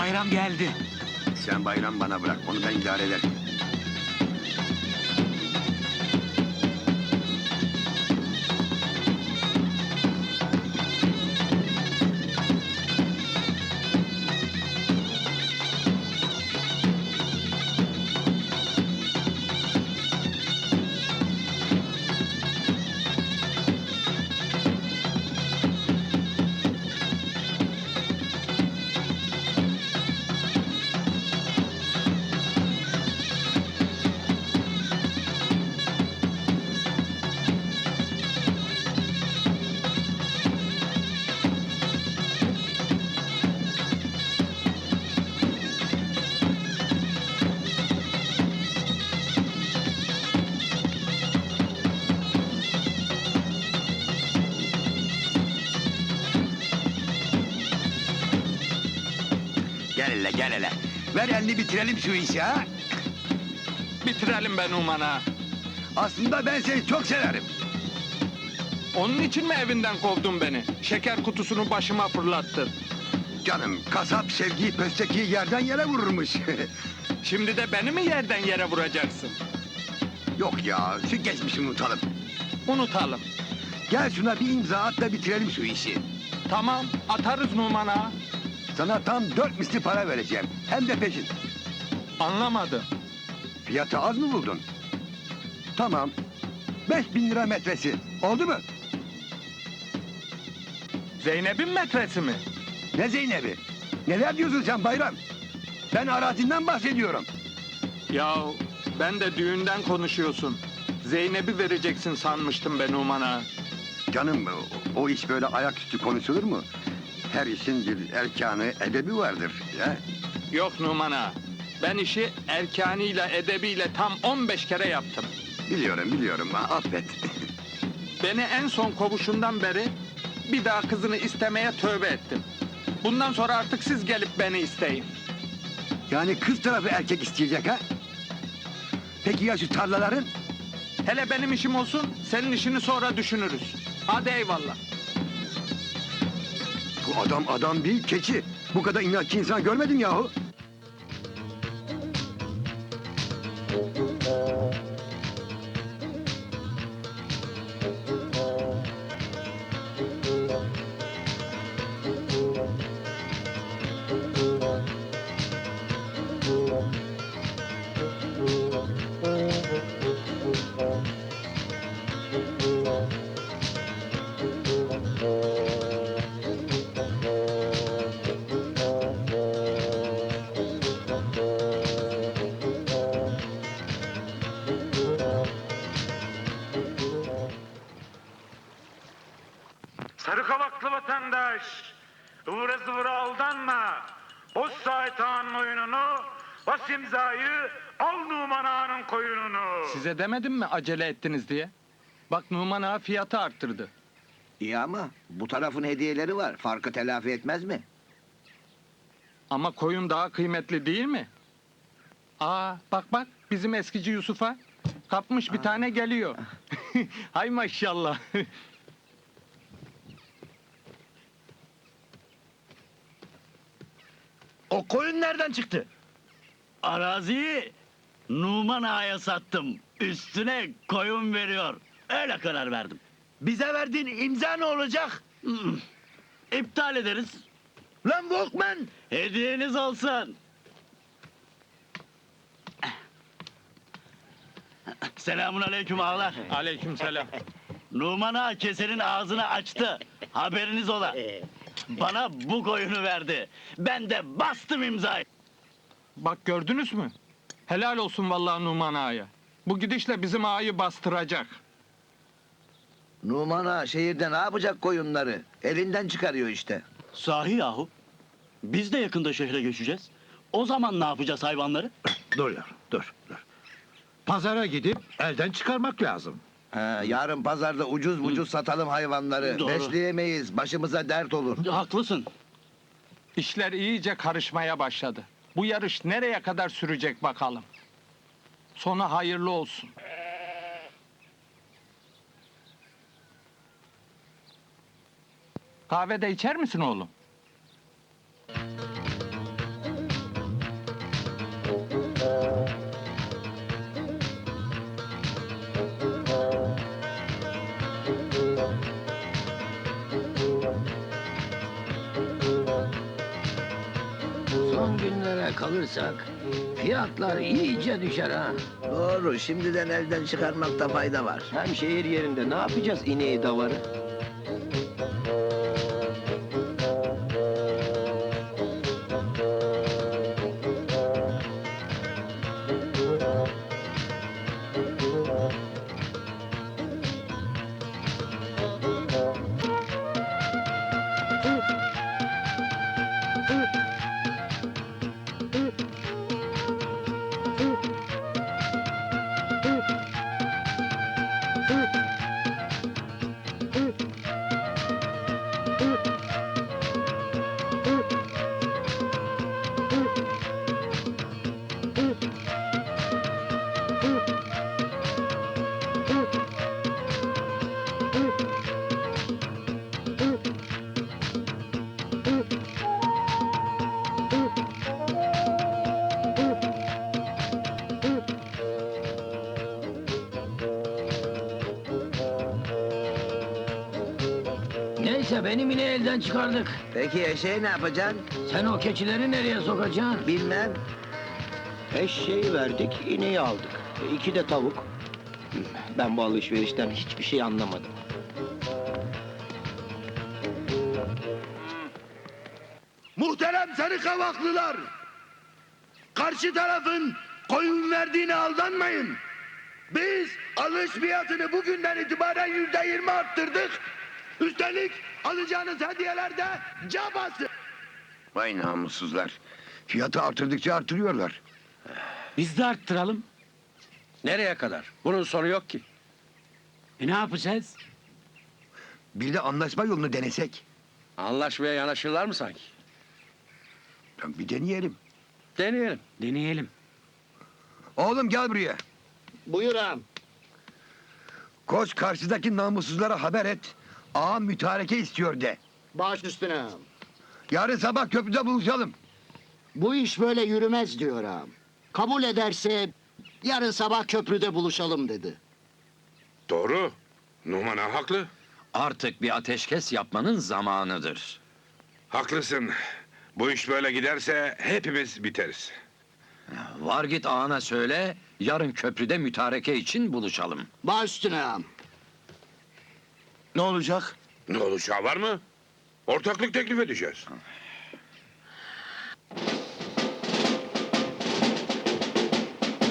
Bayram geldi. Sen bayram bana bırak. Onu ben idare ederim. Hele gel hele. Ver elini bitirelim şu işi ha. Bitirelim be Numan ağa. Aslında ben seni çok severim. Onun için mi evinden kovdun beni? Şeker kutusunu başıma fırlattın. Canım kasap sevgiyi pöstekiyi yerden yere vururmuş. Şimdi de beni mi yerden yere vuracaksın? Yok ya şu geçmişi unutalım. Unutalım. Gel şuna bir imza at da bitirelim şu işi. Tamam atarız Numan ağa. Sana tam dört misli para vereceğim. Hem de peşin. Anlamadım. Fiyatı az mı buldun? Tamam. Beş bin lira metresi. Oldu mu? Zeynep'in metresi mi? Ne Zeynep'i? Neler diyorsun sen bayram? Ben arazinden bahsediyorum. Ya ben de düğünden konuşuyorsun. Zeynep'i vereceksin sanmıştım ben Numan ağa. Canım o, o iş böyle ayaküstü konuşulur mu? Her işin bir erkanı, edebi vardır. Ya. Yok Numan ağa. Ben işi erkanıyla edebiyle tam 15 kere yaptım. Biliyorum biliyorum affet. Beni en son kovuşundan beri bir daha kızını istemeye tövbe ettim. Bundan sonra artık siz gelip beni isteyin. Yani kız tarafı erkek isteyecek ha? Peki ya şu tarlaların? Hele benim işim olsun, senin işini sonra düşünürüz. Hadi eyvallah. Bu adam adam değil keçi. Bu kadar inatçı insan görmedim yahu. Kavaklı vatandaş, ıvıra zıvıra aldanma. Boz Sait Ağa'nın oyununu, bas imzayı, al Numan Ağa'nın koyununu. Size demedim mi acele ettiniz diye? Bak Numan Ağa fiyatı arttırdı. İyi ama bu tarafın hediyeleri var. Farkı telafi etmez mi? Ama koyun daha kıymetli değil mi? Aa bak bak bizim eskici Yusuf'a. Kapmış bir tane geliyor. Hay maşallah. O koyun nereden çıktı? Araziyi Numan Ağa'ya sattım. Üstüne koyun veriyor. Öyle karar verdim. Bize verdiğin imza ne olacak? Hmm, İptal ederiz. Lan Walkman! Hediyeniz olsun. Selamun aleyküm ağalar. Aleykümselam. Numan Ağa kesenin ağzını açtı. Haberiniz ola. Bana bu koyunu verdi. Ben de bastım imzayı. Bak gördünüz mü? Helal olsun vallahi Numan Ağa'ya. Bu gidişle bizim ağayı bastıracak. Numan Ağa şehirde ne yapacak koyunları? Elinden çıkarıyor işte. Sahi yahu. Biz de yakında şehre göçeceğiz. O zaman ne yapacağız hayvanları? Dur yavrum, dur, dur. Pazara gidip elden çıkarmak lazım. Ha, yarın pazarda ucuz ucuz satalım hayvanları. Doğru. Besleyemeyiz. Başımıza dert olur. Haklısın. İşler iyice karışmaya başladı. Bu yarış nereye kadar sürecek bakalım. Sonu hayırlı olsun. Kahve de içer misin oğlum? Kalırsak fiyatlar iyice düşer ha. Doğru, şimdiden elden çıkarmakta fayda var. Hem şehir yerinde ne yapacağız ineği davarı? Neyse benim ineği elden çıkardık. Peki eşeği ne yapacaksın? Sen o keçileri nereye sokacaksın? Bilmem. Eşeği verdik, ineği aldık. E, İki de tavuk. Ben bu alışverişten hiçbir şey anlamadım. Muhterem sarı kavaklılar! Karşı tarafın koyun verdiğine aldanmayın. Biz alış fiyatını bugünden itibaren yüzde yirmi arttırdık. Üstelik alacağınız hediyeler de cabası. Vay namussuzlar. Fiyatı artırdıkça artırıyorlar. Biz de arttıralım. Nereye kadar? Bunun sonu yok ki. E ne yapacağız? Bir de anlaşma yolunu denesek. Anlaşmaya yanaşırlar mı sanki? Lan Bir deneyelim. Deneyelim. Deneyelim. Oğlum gel buraya. Buyur ağam. Koş karşıdaki namussuzlara haber et. Ağam mütareke istiyor de. Baş üstüne ağam. Yarın sabah köprüde buluşalım. Bu iş böyle yürümez diyor ağam. Kabul ederse yarın sabah köprüde buluşalım dedi. Doğru. Numan ağa haklı. Artık bir ateşkes yapmanın zamanıdır. Haklısın. Bu iş böyle giderse hepimiz biteriz. Var git ağana söyle, yarın köprüde mütareke için buluşalım. Baş üstüne ağam. Ne olacak? Ne olacağı var mı? Ortaklık teklif edeceğiz.